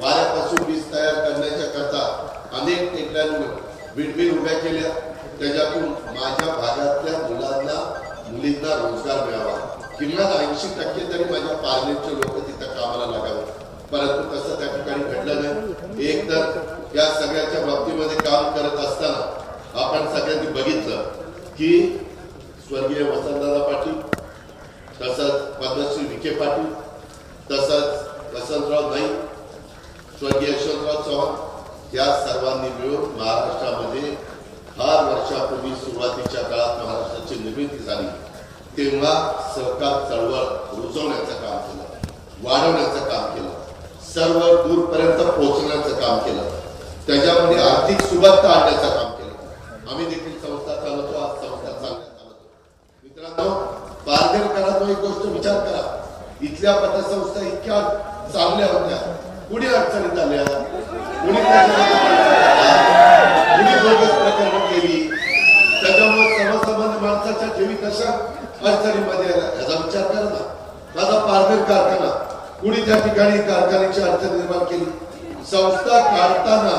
वाऱ्यापासून वीज तयार करण्याच्या करता अनेक टेकड्यांवर विंडमिल उभ्या केल्या. त्याच्यातून माझ्या भागातल्या मुलांना मुलींना रोजगार मिळावा. किमान ऐंशी टक्के तरी माझ्या पार्लेटचे लोक तिथं कामाला लागावे. परंतु तसं त्या ठिकाणी घडलं नाही. एक तर या सगळ्याच्या बाबतीमध्ये काम करत असताना आपण सगळ्यांनी बघितलं की स्वर्गीय वसंतदादा पाटील तसंच पद्मश्री विखे पाटील तसंच वसंतराव नाईक स्वर्गीय यशवंतराव चव्हाण या सर्वांनी मिळून महाराष्ट्रामध्ये फार वर्षापूर्वी सुरुवातीच्या काळात महाराष्ट्राची निर्मिती झाली. तेव्हा सहकार चळवळ रुजवण्याचं काम केलं वाढवण्याचं काम केलं सर्व दूरपर्यंत पोहोचण्याचं काम केलं त्याच्यामध्ये आर्थिक सुबत्ता आणण्याचं काम केलं. आम्ही देखील संस्था चालवतो आज संस्था चालण्यात चालवतो. मित्रांनो पारनेरकरांनो एक गोष्ट विचार करा. इथल्या पतसंस्था इतक्या चांगल्या होत्या. कुणी अडचणीत आल्या कुणी कुणी बोगस प्रकरण केली. त्याच्यामुळे सर्वसामान्य माणसाच्या ठेवी कशा अडचणीमध्ये आल्या. याचा विचार करा ना. माझा पारमेर कारखाना कुणी त्या ठिकाणी कारखान्याची अडचण निर्माण केली. संस्था काढताना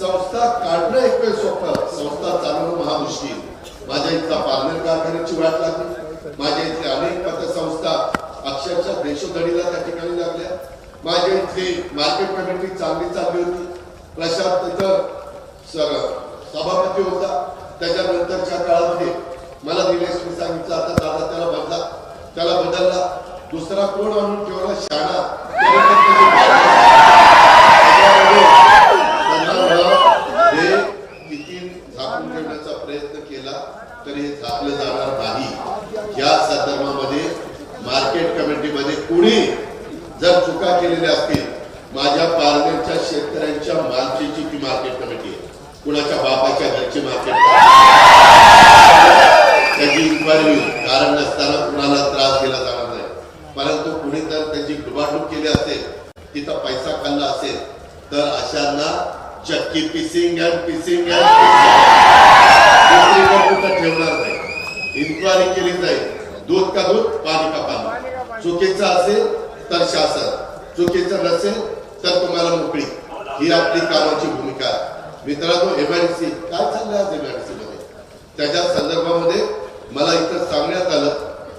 संस्था काढणं एक वेळ सोपं. संस्था चालवणं महामुश्किल. माझ्या इथला पारनेर कारखान्याची वाट लागली. माझ्या इथल्या अनेक पतसंस्था अक्षरशः देशोधडीला त्या ठिकाणी लागल्या. माझे इथली मार्केट कमिटी चांगली चालली होती. प्रशांत तिथं सर- सभापती होता. त्याच्यानंतरच्या काळामध्ये मला निलेश मी सांगितलं आता दादा त्याला बदला. त्याला बदलला. दुसरा कोण आणून ठेवला? शाळा हे किती झाकून ठेवण्याचा प्रयत्न केला तरी हे झाकलं जाणार नाही. या संदर्भामध्ये मार्केट कमिटीमध्ये कुणी जर चुका केलेल्या असतील माझ्या पारनेरच्या शेतकऱ्यांच्या मालकीची ती मार्केट कमिटी आहे. कुणाच्या बापाच्या घरची मार्केट त्याची इन्क्वायरी कारण नसताना कुणाला त्रास दिला जाणार नाही. परंतु कुणी जर त्याची डुबाडूब केली असेल तिथं पैसा खाल्ला असेल तर अशांना चक्की पिसिंग अँड पिसिंग ठेवणार नाही. इन्क्वायरी केली जाईल. दूध का दूध? पाणी का पाणी. चुकीचं असेल तर शासन चुकीचं नसेल तर तुम्हाला मोकळी. ही आपली कामाची भूमिका. आहे मित्रांनो एमआयडीसी काय चाललंय आज एमआयडीसी मध्ये? त्याच्या संदर्भामध्ये मला इथं सांगण्यात आलं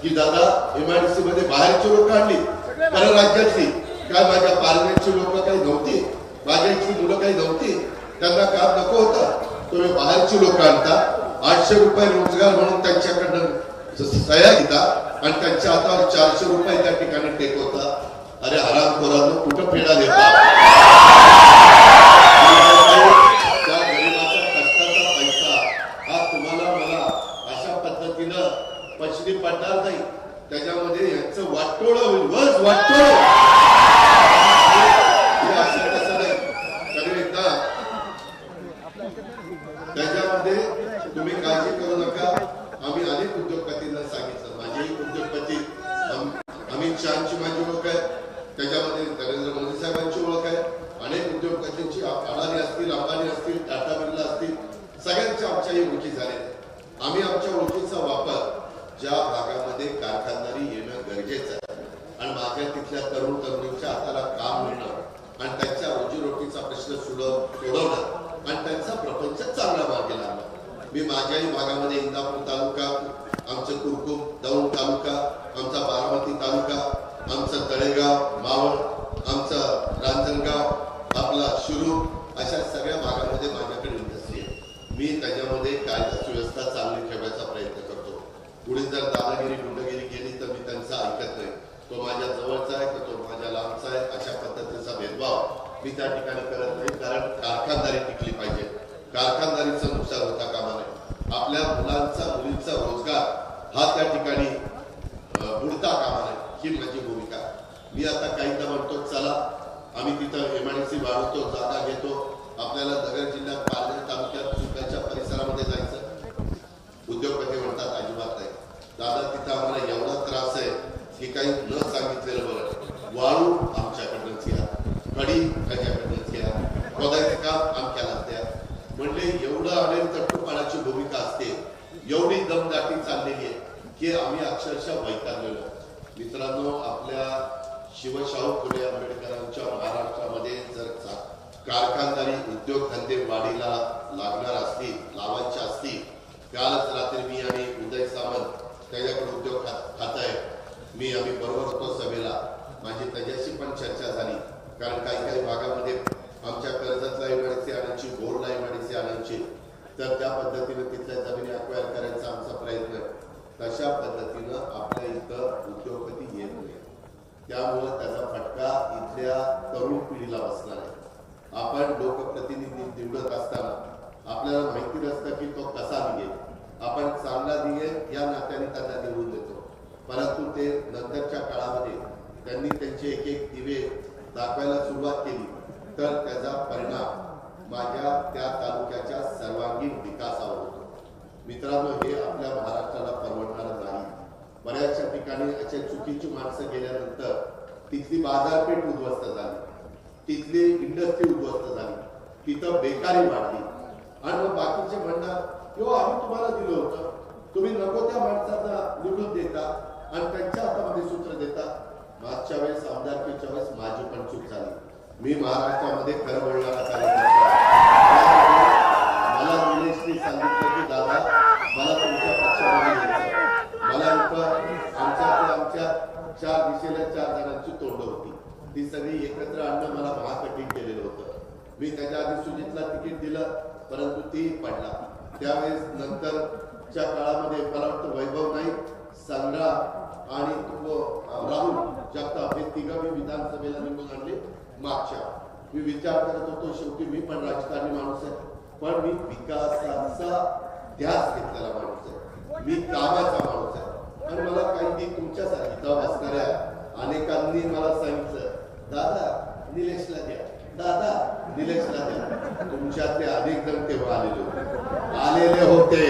की दादा एमआयडीसी मध्ये बाहेरची लोक आणली. परराज्यातली काय माझ्या पार्लमेंटची लोक काही नव्हती माझ्या इथली मुलं काही नव्हती त्यांना काम नको होतं. तुम्ही बाहेरची लोक आणता. आठशे रुपये रोजगार म्हणून त्यांच्याकडनं सह्या घेता आणि त्यांच्या हातावर चारशे रुपये त्या ठिकाणी टेकवता. अरे हरामखोरांनो कुठं फेडा देता त्या गरिबाच्या कष्टाचा पैसा हा तुम्हाला मला अशा पद्धतीनं पचनी पडणार नाही त्याच्यामध्ये यांचं वाटोळ होईल वच वाटोळ हे असं तसं नाही तरी एकदा त्याच्यामध्ये तुम्ही काळजी करू नका आम्ही अनेक उद्योगपतींना सांगितलं माझेही उद्योगपती अम- अमित शहाची माझी ओळख आहे त्याच्यामध्ये नरेंद्र मोदी साहेबांची ओळख आहे अनेक उद्योगपतींची अडाणी असतील अंबानी असतील टाटा बिर्ला असतील सगळ्यांच्या आमच्याही ओळखी झाल्या आम्ही आमच्या ओळखीचा वापर ज्या भागामध्ये कारखानदारी येणं गरजेचं आहे आणि माझ्या तिथल्या तरुण तरुणींच्या हाताला काम मिळणं आणि त्यांच्या रोजीरोटीचा प्रश्न सोडव सोडवणं आणि त्यांचा प्रपंच चांगला मार्गी लागला मी माझ्याही भागामध्ये इंदापूर तालुका आमचं कुरकुम दौंड तालुका आमचा बारामती तालुका आमचं तळेगाव मावळ आमचं रांजणगाव आपला शिरूर अशा सगळ्या भागामध्ये माझ्याकडे इंडस्ट्री आहे. मी त्याच्यामध्ये कायदा सुव्यवस्था चांगली ठेवायचा प्रयत्न करतो. पुढे जर दादागिरी गुंडगिरी केली तर मी त्यांचा ऐकत नाही. तो माझ्या जवळचा आहे तर तो माझ्या लांबचा आहे अशा पद्धतीचा भेदभाव मी त्या ठिकाणी करत नाही. कारण कारखानदारी टिकली पाहिजे. कारखानदारीचं नुकसान होता कामा नये आपल्या मुलांचा मुलींचा रोजगार हा त्या ठिकाणी बुडता कामा नये ही माझी भूमिका. मी आता काहींदा म्हणतो चला आम्ही तिथं एमआयडीसी वाढवतो जागा घेतो. आपल्याला नगर जिल्ह्यात पालघर तालुक्यात सुकाच्या परिसरामध्ये जायचं उद्योगपती म्हणतात अजिबात नाही दादा तिथं आम्हाला एवढा त्रास आहे की काही न सांगितलेलं बरं वाळू आमच्याकडनंच या कडी त्याच्याकडनंच या खोदायचं काम आमच्यालाच द्या म्हणले एवढं आम्ही तट्टूपणाची भूमिका असते एवढी दमदाटी चाललेली आहे की आम्ही अक्षरशः वैतागलेलो मित्रांनो आपल्या शिवशाहू फुले आंबेडकरांच्या महाराष्ट्रामध्ये जर चा- कारखानदारी उद्योगधंदे वाढीला लागणार असतील लावायचे असतील कालच रात्री मी आणि उदय सामंत त्याच्याकडे उद्योग खात खात आहे मी आम्ही बरोबर होतो सभेला. माझी त्याच्याशी पण चर्चा झाली. कारण काही काही भागामध्ये आमच्या कर्जतला इमारती आणायची बोरला इमारती आणायची तर त्या पद्धतीनं तिथल्या जमिनी अक्वायर करायचा आमचा प्रयत्न. तशा पद्धतीनं आपल्या इथं उद्योगपती येत नाही त्यामुळं त्याचा फटका इथल्या तरुण पिढीला बसणार आहे आपण लोकप्रतिनिधी निवडत असताना आपल्याला माहिती नसतं की तो कसा निघेल. आपण चांगला निघेल या नात्याने त्यांना निवडून देतो. परंतु ते नंतरच्या काळामध्ये त्यांनी त्यांचे एक एक दिवे दाखवायला सुरुवात केली. तर त्याचा परिणाम माझ्या त्या तालुक्याच्या सर्वांगीण विकासावर होतो. मित्रांनो हे आपल्या महाराष्ट्राला परवडणार नाही. बऱ्याचशा ठिकाणी अशा चुकीची माणसं गेल्यानंतर तिथली बाजारपेठ उद्ध्वस्त झाली. तिथली इंडस्ट्री उद्ध्वस्त झाली. तिथं बेकारी वाढली. आणि मग बाकीचे म्हणणार यो आम्ही तुम्हाला दिलं होतं. तुम्ही नको त्या माणसांना निवडून देता आणि त्यांच्या हातामध्ये सूत्र देता. मागच्या वेळेस आमदारकीच्या वेळेस माझी पण चूक झाली. मी महाराष्ट्रामध्ये खरं बोलणारा कार्यकर्ता मला निलेशनी सांगितलं की दादा मला तुमच्या पक्षामध्ये मला आमच्या आमच्या चार दिशेला चार जणांची ती सगळी एकत्र आणणं मला महाकठीण केलेलं होतं. मी त्याच्या आधी सुजितला तिकीट दिलं परंतु ती पडला. त्यावेळेस नंतरच्या काळामध्ये मला वाटतं वैभव नाईक संग्राम आणि राहुल जगताप हे तिघं मी विधानसभेला निवडून आणले. मागच्या. मी विचार करत होतो शेवटी मी पण राजकारणी माणूस आहे. पण मी विकासाचा ध्यास घेतलेला माणूस आहे. मी कामाचा माणूस आहे आणि मला काही ती तुमच्यासारखी इथं बसणाऱ्या अनेकांनी मला सांगितलं दादा निलेशला द्या दादा निलेशला देशातले तुमच्यातले अनेक जण तेव्हा आलेले होते. आलेले होते.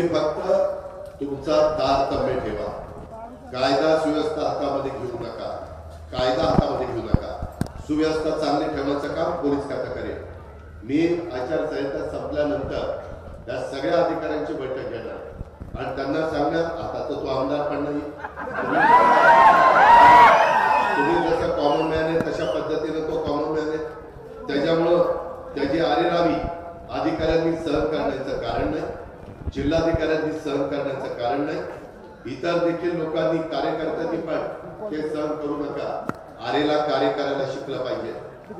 तुम्ही फक्त तुमचा तारतम्य ठेवा. कायदा सुव्यवस्था हातामध्ये घेऊ नका. कायदा हातामध्ये घेऊ नका. सुव्यवस्था चांगली ठेवण्याचं काम पोलीस खातं करेल मी आचारसंहिता संपल्यानंतर त्या सगळ्या अधिकाऱ्यांची बैठक घेणार. आणि त्यांना सांगणार आता तर तो आमदार पण नाही. तुम्ही- जसं कॉमन मॅन आहे तशा पद्धतीने तो कॉमन मॅन आहे. त्याच्यामुळं त्याची आरेरावी अधिकाऱ्यांनी सहन करण्याचं कारण नाही. जिल्हाधिकाऱ्यांनी सहन करण्याचं कारण नाही. इतर देखील लोकांनी कार्यकर्त्यांनी पण हे सहन करू नका. आरेला कार्य करायला शिकलं पाहिजे.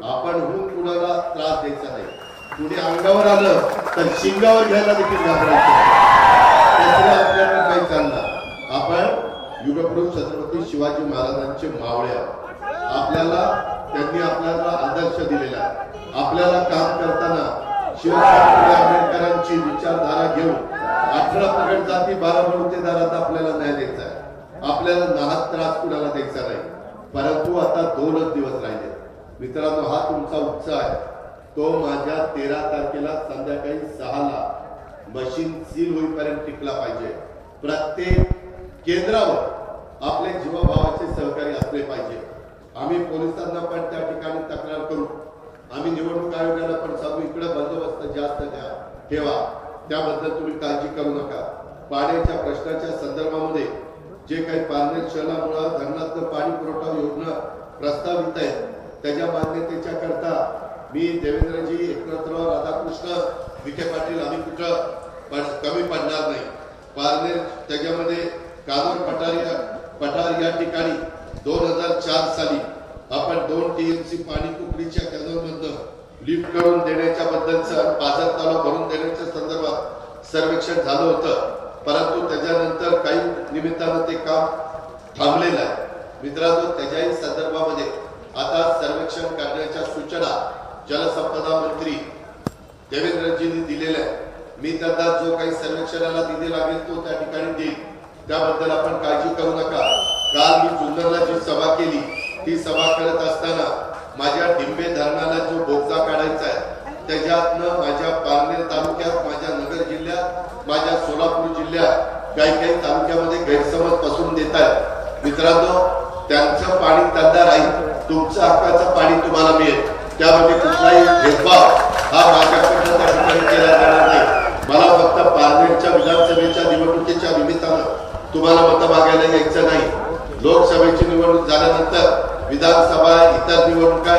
आपण होऊन कुणाला त्रास द्यायचा नाही. कुणी अंगावर आलं तर शिंगावर घ्यायला देखील घाबरायचं आपल्याला काही चालणार. आपण युगपुरुष छत्रपती शिवाजी महाराजांचे मावळे आपल्याला त्यांनी आपल्याला आदर्श दिलेला आपल्याला काम करताना शिवशास्त्री आंबेडकरांची विचारधारा घेऊन अठरा पगड जाती बारा बलुतेदारात आपल्याला न्याय द्यायचा. आहे आपल्याला नाहक त्रास कुणाला द्यायचा नाही. परंतु आता दोनच दिवस राहिले. मित्रांनो हा तुमचा उत्साह आहे. तो माझ्या तेरा तारखेला संध्याकाळी सहाला मशीन सील होईपर्यंत टिकला पाहिजे. प्रत्येक केंद्रावर आपले जीवभावाचे सहकारी असले पाहिजे. आम्ही पोलिसांना पण त्या ठिकाणी तक्रार करू. आम्ही निवडणूक आयोगाला पण सांगू इकडे बंदोबस्त जास्त द्या ठेवा. त्याबद्दल तुम्ही काळजी करू नका. पाण्याच्या प्रश्नाच्या संदर्भामध्ये जे काही पारनेर शहरामुळे धरणातलं पाणी पुरवठा योजना प्रस्तावित आहे त्याच्या मान्यतेच्या करता मी देवेंद्रजी एकनाथराव राधाकृष्ण विखे पाटील आम्ही कुठं कमी पडणार नाही. पारनेर त्याच्यामध्ये कानूर पठार या पठार या ठिकाणी दोन हजार चार साली आपण दोन टीएमसी पाणी कुकडीच्या कॅनलमधनं लिफ्ट करून देण्याच्या बद्दलचं बाजार तलाव भरून देण्याच्या संदर्भात सर्वेक्षण झालं होतं. परंतु त्याच्यानंतर काही निमित्तानं ते काम थांबलेलं आहे. मित्रांनो त्याच्याही संदर्भामध्ये आता सर्वेक्षण करण्याच्या सूचना जलसंपदा मंत्री देवेंद्रजींनी दिलेल्या मी त्यांना जो काही सर्वेक्षणाला निधी लागेल तो त्या ठिकाणी देईल. त्याबद्दल आपण काळजी करू नका. काल मी जुन्नरला जी सभा केली ती सभा करत असताना माझ्या डिंबे धरणाला जो बोगदा काढायचा आहे त्याच्यातनं माझ्या पारनेर तालुक्यात माझ्या नगर जिल्ह्यात माझ्या सोलापूर जिल्ह्यात काही काही तालुक्यामध्ये गैरसमज पसरून देत आहेत. मित्रांनो त्यांचं पाणी त्यांना राहील तुमचं हक्काचं पाणी तुम्हाला मिळेल. त्यामध्ये कुठलाही भेदभाव हा माझ्याकडनं त्या ठिकाणी केला जाणार नाही. मला फक्त पारनेरच्या विधानसभेच्या निवडणुकीच्या निमित्तानं तुम्हाला मतं मागायला यायचं नाही. लोकसभेची निवडणूक झाल्यानंतर विधानसभा इतर निवडणुका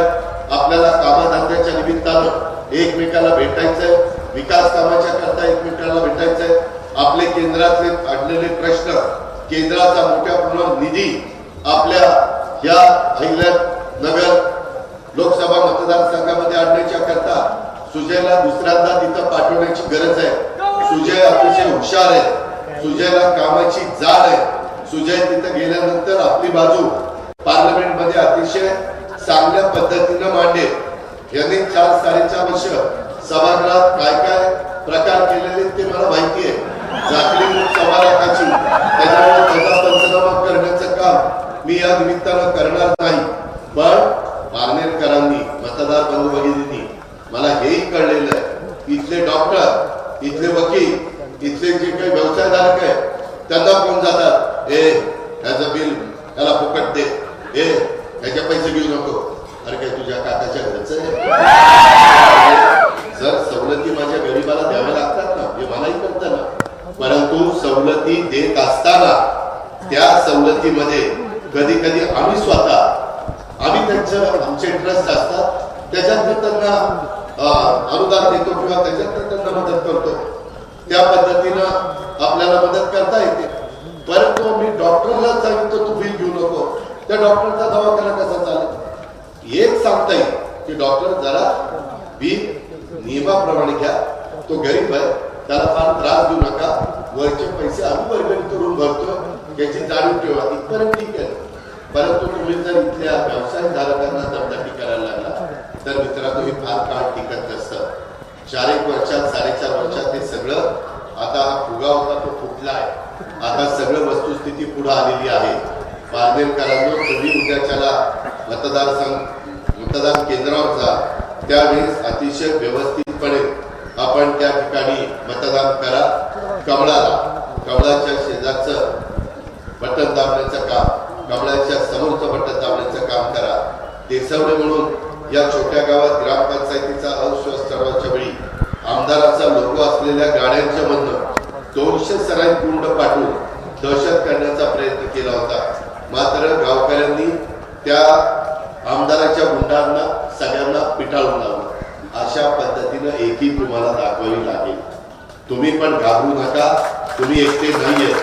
आपल्याला कामधंद्याच्या निमित्तानं एकमेकाला भेटायचंय. विकास कामाच्या करता एकमेकाला भेटायचंय. आपले केंद्रातले अडलेले प्रश्न केंद्राचा मोठ्या प्रमाणात निधी आपल्या या अहिल्यानगर लोकसभा मतदारसंघामध्ये आणण्याच्या करता सुजयला दुसऱ्यांदा तिथं पाठवण्याची गरज आहे सुजय अतिशय हुशार आहे सुजयला कामाची जाण आहे सुजय तिथं गेल्यानंतर आपली बाजू पार्लमेंटमध्ये अतिशय चांगल्या पद्धतीनं मांडेल यांनी चार साडेचार वर्ष सभागृहात काय काय प्रकार केलेले ते मला माहिती आहे झाकली सभा लाखाची त्याच्यामुळे त्याचा पंचनामा करण्याचं काम मी या निमित्तानं करणार नाही पण पारनेरकरांनी मतदार बंधू भगिनींनी मला हेही कळलेलं आहे इथले डॉक्टर इथले वकील इथले जे काही व्यवसायधारक आहेत त्यांना कोण जातात ए ह्याचं बिल त्याला फुकट दे ए ह्याचे पैसे घेऊ नको अरे काय तुझ्या काकाच्या घरचं आहे जर सवलती माझ्या गरीबाला द्याव्या लागतात ना हे मलाही कळतं ना परंतु सवलती देत असताना त्या सवलतीमध्ये कधी कधी आम्ही स्वतः आम्ही त्यांचं आमचे इंटरेस्ट असतात त्याच्यात त्यांना अं, अनुदान देतो किंवा त्याच्यात त्यांना मदत करतो त्या पद्धतीनं आपल्याला मदत करता येते परंतु मी डॉक्टरला सांगितलं तू बिल घेऊ नको त्या डॉक्टरचा दवाखाना कसा चालेल एक सांगता येईल की डॉक्टर जरा बिल नियमाप्रमाणे घ्या तो गरीब आहे त्याला फार त्रास देऊ नका वरचे पैसे आम्ही वर्गणी करून भरतो याची जाणीव ठेवा इथपर्यंत ठीक आहे परंतु तुम्ही जर इथल्या व्यवसायधारकांना दमदाटी करायला लागला. तर मित्रांनो हे फार काळ टिकत नसतं. चार एक वर्षात साडेचार वर्षात हे सगळं आता हा फुगा होता तो फुटला आता सगळं वस्तुस्थिती पुढे आलेली आहे. पारनेरकरांनो तुम्ही उद्याच्याला मतदारसंघ मतदान केंद्रावर जा. त्यावेळेस अतिशय व्यवस्थितपणे आपण त्या ठिकाणी मतदान करा. कमळाला कमळाच्या शेजारचं बटन दाबण्याचं काम कमळाच्या समोरचं बटन काम करा. देसवडे म्हणून या छोट्या गावात ग्रामपंचायतीचा अविश्वास ठरवायच्या वेळी आमदाराचा लोगो असलेल्या गाड्यांच्या मधनं दोनशे सराई कुंड पाठवून दहशत करण्याचा प्रयत्न केला होता. मात्र गावकऱ्यांनी त्या आमदाराच्या गुंडांना सगळ्यांना पिटाळून लावलं. अशा पद्धतीनं एकी तुम्हाला दाखवावी लागेल. तुम्ही पण घाबरू नका. तुम्ही एकटे नाहीये.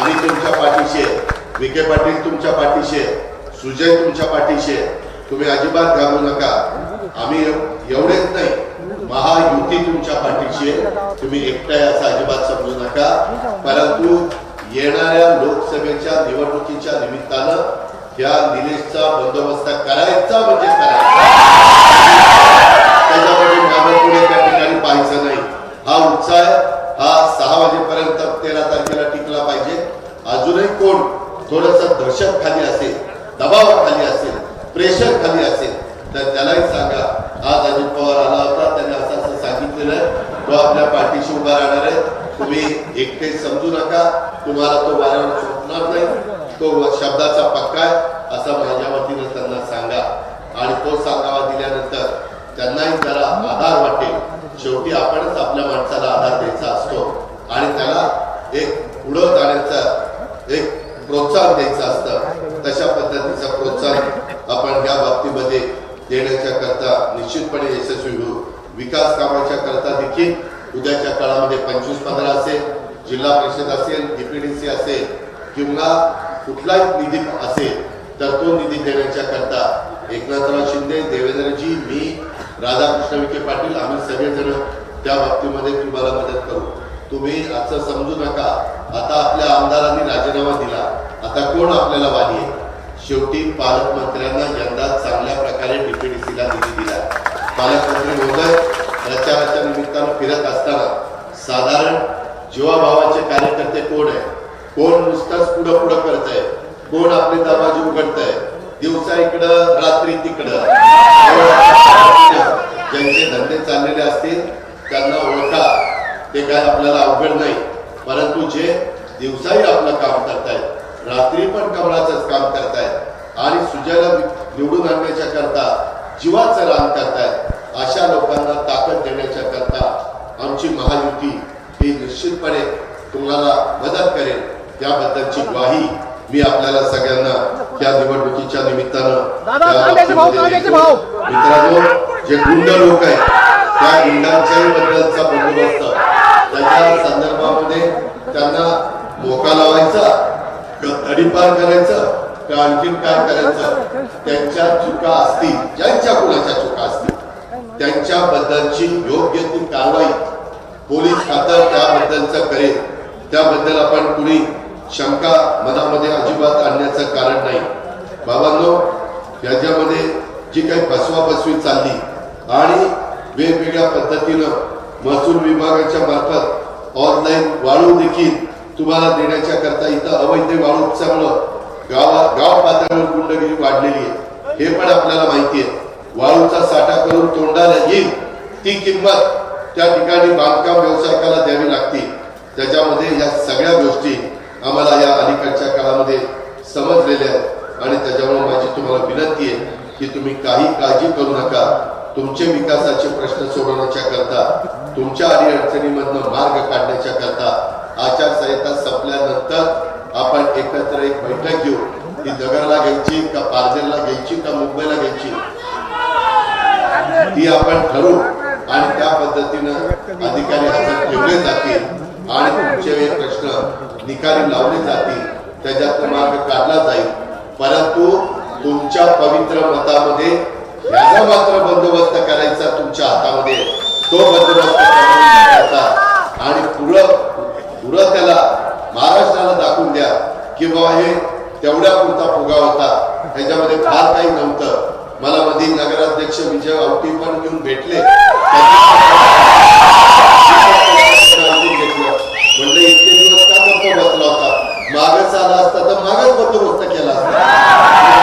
आम्ही तुमच्या पाठीशी आहे. विखे पाटील तुमच्या पाठीशी आहे. सुजय तुमच्या पाठीशी आहे. तुम्ही अजिबात घाबरू नका. आम्ही एवढेच नाही महायुती तुमच्या पाठीशी आहे. तुम्ही एकटा असं अजिबात समजू नका. परंतु येणाऱ्या लोकसभेच्या निवडणुकीच्या निमित्तानं या निलेशचा बंदोबस्त करायचा म्हणजे करायचा. त्याच्यामध्ये मागं पुढे त्या ठिकाणी पाहायचं नाही. हा उत्साह हा सहा वाजेपर्यंत तेरा तारखेला टिकला पाहिजे. अजूनही कोण थोडस दहशत खाली असेल दबाव खाली असेल प्रेशर खाली असेल तर त्यालाही सांगा. आज अजित पवार आला होता त्याने असं असं सांगितलेलं तो आपल्या पाठीशी उभा राहणार आहे. तुम्ही एकटे समजू नका. तुम्हाला तो वाऱ्यावर सुटणार नाही. तो शब्दाचा पक्का आहे. असं माझ्या वतीनं त्यांना सांगा. आणि तो सांगावा दिल्यानंतर त्यांनाही जरा आधार वाटेल. शेवटी आपणच आपल्या माणसाला आधार द्यायचा असतो. आणि त्याला एक पुढं जाण्याचा एक प्रोत्साहन द्यायचं असतं. तशा पद्धतीचा प्रोत्साहन आपण या बाबतीमध्ये देण्याच्या करता निश्चितपणे यशस्वी होऊ. विकास कामाच्या करता देखील उद्याच्या काळामध्ये पंचवीस पंधरा असेल जिल्हा परिषद असेल डीपीडीसी असेल किंवा कुठलाही निधी असेल तर तो निधी देण्याच्या करता एकनाथराव शिंदे देवेंद्रजी मी राधाकृष्ण विखे पाटील आम्ही सगळेजण त्या बाबतीमध्ये तुम्हाला मदत करू. तुम्ही असं समजू नका. आता आपल्या आमदारांनी राजीनामा दिला. आता कोण आपल्याला वादी आहे? शेवटी पालकमंत्र्यांना यंदा चांगल्या प्रकारे डीपीडीसीला निधी दिला. पालकमंत्री महोदय प्रचाराच्या निमित्तानं फिरत असताना साधारण जीवाभावाचे कार्यकर्ते कोण आहे? कोण नुसताच पुढं पुढं करत आहे कोण आपले दरवाजे उघडत आहे दिवसा इकडं रात्री तिकडं. ज्यांचे धंदे चाललेले असतील त्यांना ओळखा. ते काय आपल्याला अवघड नाही. परंतु जे दिवसाही आपलं काम करतायत रात्री पण कमळाचंच काम करतायत. आणि सुजयला निवडून आणण्याच्या करता जीवाचं रान करतायत. अशा लोकांना ताकद देण्याच्या करता आमची महायुती ही निश्चितपणे तुम्हाला मदत करेल. त्याबद्दलची ग्वाही मी आपल्याला सगळ्यांना त्या निवडणुकीच्या निमित्तानं. मित्रांनो जे गुंड लोक आहेत त्या गुंडांच्याही बद्दलचा बंदोबस्त. त्याच्या संदर्भामध्ये त्यांना मोका लावायचा तडीपार करायचं का आणखीन काय करायचं? त्यांच्या चुका असतील ज्यांच्या कुणाच्या चुका असतील त्यांच्या बद्दलची योग्य ती कारवाई पोलीस खातं त्याबद्दलचं करेल. त्याबद्दल आपण कुणी शंका मनामध्ये अजिबात आणण्याचं कारण नाही. बाबांनो याच्यामध्ये जी काही फसवाफसवी चालली आणि वेगवेगळ्या पद्धतीनं महसूल विभागाच्या मार्फत ऑनलाईन वाळू देखील तुम्हाला देण्याच्या करता इथं अवैध वाळू उपसामुळं गावा गाव पातळीवर गुंडगिरी वाढलेली आहे. हे पण आपल्याला माहिती आहे. वाळूचा साठा करून तोंडाला येईल ती किंमत त्या ठिकाणी बांधकाम व्यावसायिकाला द्यावी लागते. त्याच्यामध्ये या सगळ्या गोष्टी आम्हाला या अलीकडच्या काळामध्ये समजलेल्या आहेत. आणि त्याच्यामुळे माझी तुम्हाला विनंती आहे की तुम्ही काही काळजी करू नका. तुमचे विकासाचे प्रश्न सोडवण्याच्या करता तुमच्या अडीअडचणीमधनं मार्ग काढण्याच्या करता आचारसंहिता संपल्यानंतर आपण एकत्र एक बैठक घेऊ. ती नगरला घ्यायची का पारजेला घ्यायची का मुंबईला घ्यायची? ती आपण ठरवू आणि त्या पद्धतीनं अधिकारी हजर ठेवले जातील आणि तुमचे प्रश्न निकाली लावले जातील. त्याच्यात मार्ग काढला जाईल. परंतु तुमच्या पवित्र मतामध्ये याचा मात्र बंदोबस्त करायचा तुमच्या हातामध्ये. तो बंदोबस्त करायचा आणि पुढं धुरा त्याला महाराष्ट्राला दाखवून द्या की बाबा हे तेवढ्या पुरता फुगा होता. ह्याच्यामध्ये फार काही नव्हतं. मला मध्ये नगराध्यक्ष विजय आवटी पण घेऊन भेटले. म्हणलं इतके दिवस का बसला होता? मागच आला असता तर मागच बंदोबस्त केला असता.